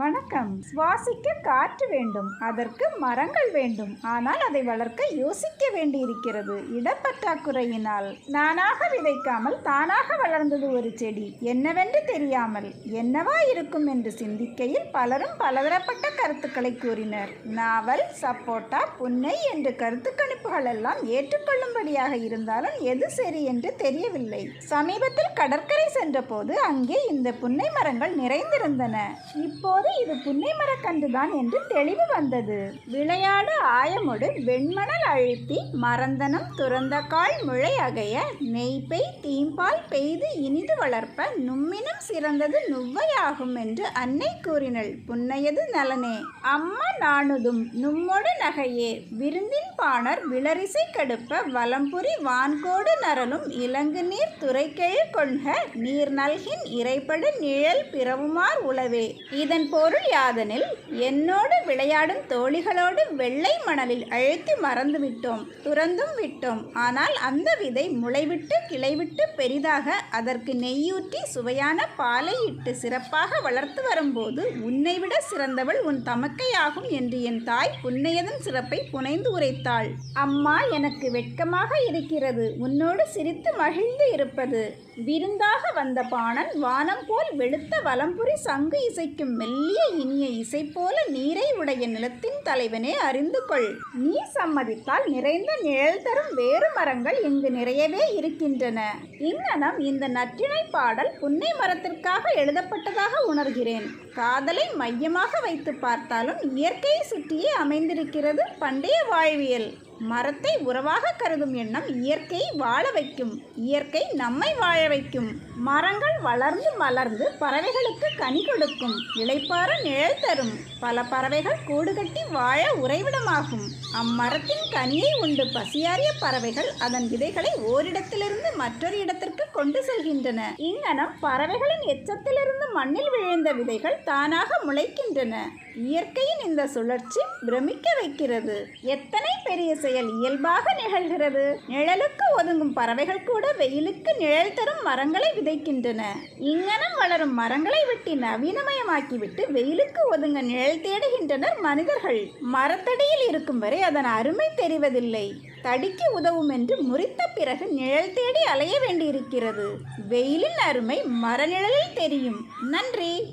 வணக்கம். சுவாசிக்க காற்று வேண்டும். அதற்கு மரங்கள் வேண்டும். ஆனால் அதை வளர்க்க யோசிக்க வேண்டியிருக்கிறது. இடப்பற்றாக்குறையினால் நானாக விதைக்காமல் தானாக வளர்ந்தது ஒரு செடி. என்னவென்று தெரியாமல் என்னவா இருக்கும் என்று சிந்திக்கையில் பலரும் பலதரப்பட்ட கருத்துக்களை கூறினர். நாவல் சப்போட்டா புன்னை என்று கருத்துக்கள் கணிப்புகள் ஏற்றுக்கொள்ளும்படியாக இருந்தாலும் எது சரி என்று தெரியவில்லை. சமீபத்தில் கடற்கரை சென்றபோது அங்கே இந்த புன்னை மரங்கள் நிறைந்திருந்தன. இப்போது இது புன்னை மரக்கன்றுதான் என்று தெளிவு வந்தது. விளையாடு ஆயமொடு வெண்மணல் அழுத்தி மறந்தனம் துறந்த கால் முளை அகைய நெய்ப்பை தீம்பால் பெய்து இனிது வளர்ப்ப நும்மினும் சிறந்தது நுவ்வையாகும் என்று அன்னை கூறினள் புன்னையது நலனே. அம்மா நாணுதும் நும்மொடு நகையே விருந்தின் பாணர் விளரிசை கடுப்ப வலம்புரி வான்கோடு நரலும் இலங்கு நீர் துறைக்கெழு கொள்க நீர் நல்கின் இறைப்படு நிழல் பிறவுமார் உளவே. இதன் பொருள் யாதனில் என்னோடு விளையாடும் தோழிகளோடு வெள்ளை மணலில் அழைத்து மறந்து விட்டோம் துறந்தும் விட்டோம். ஆனால் அந்த விதை முளைவிட்டு கிளைவிட்டு பெரிதாக அதற்கு நெய்யூற்றி சுவையான பாலை இட்டு சிறப்பாக வளர்த்து வரும்போது உன்னை விட சிறந்தவள் உன் தமக்கையாகும் என்று என் தாய் புன்னையதன் சிறப்பை புனைந்து உரைத்தாள். அம்மா எனக்கு வெட்கமாக இருக்கிறது. உன்னோடு சிரித்து மகிழ்ந்து இருப்பது. விருந்தாக வந்த பாணன் வானம் போல் வெளுத்த வலம்புரி சங்கு இசைக்கும் மெல்லிய இனிய இசை போல நீரை உடைய நிலத்தின் தலைவனே அறிந்து கொள். நீ சம்மதித்தால் நிறைந்த நிழல் தரும் வேறு மரங்கள் இங்கு நிறையவே இருக்கின்றன. இங்ஙனம் இந்த நற்றிணை பாடல் புன்னை மரத்திற்காக எழுதப்பட்டதாக உணர்கிறேன். காதலை மையமாக வைத்து பார்த்தாலும் இயற்கையை சுற்றியே அமைந்திருக்கிறது பண்டைய வாழ்வியல் மரத்தை உறவாக கருதும் எண்ணம் இயற்கையை வாழ வைக்கும். இயற்கை நம்மை வாழ வைக்கும். மரங்கள் வளர்ந்து மலர்ந்து பறவைகளுக்கு கனி கொடுக்கும். இளைப்பாற நிழல் தரும். பல பறவைகள் கூடு கட்டி வாழ உறைவிடமாகும். அம்மரத்தின் கனியை உண்டு பசியாறிய பறவைகள் அதன் விதைகளை ஓரிடத்திலிருந்து மற்றொரு இடத்திற்கு கொண்டு செல்கின்றன. இங்ஙனம் பறவைகளின் எச்சத்திலிருந்து மண்ணில் விழுந்த விதைகள் தானாக முளைக்கின்றன. இயற்கையின் இந்த சுழற்சி பிரமிக்க வைக்கிறது. எத்தனை பெரிய செயல் இயல்பாக நிகழ்கிறது? நிழலுக்கு ஒதுங்கும் பறவைகள் கூட வெயிலுக்கு நிழல் தரும் மரங்களை விதைக்கின்றன. இங்கனம் வளரும் மரங்களை வெட்டி நவீனமயமாக்கிவிட்டு வெயிலுக்கு ஒதுங்க நிழல் தேடுகின்றனர் மனிதர்கள். மரத்தடியில் இருக்கும் வரை அதன் அருமை தெரிவதில்லை. தடிக்கு உதவும் என்று முறித்த பிறகு நிழல் தேடி அலைய வேண்டியிருக்கிறது. வெயிலின் அருமை மரநிழலில் தெரியும். நன்றி!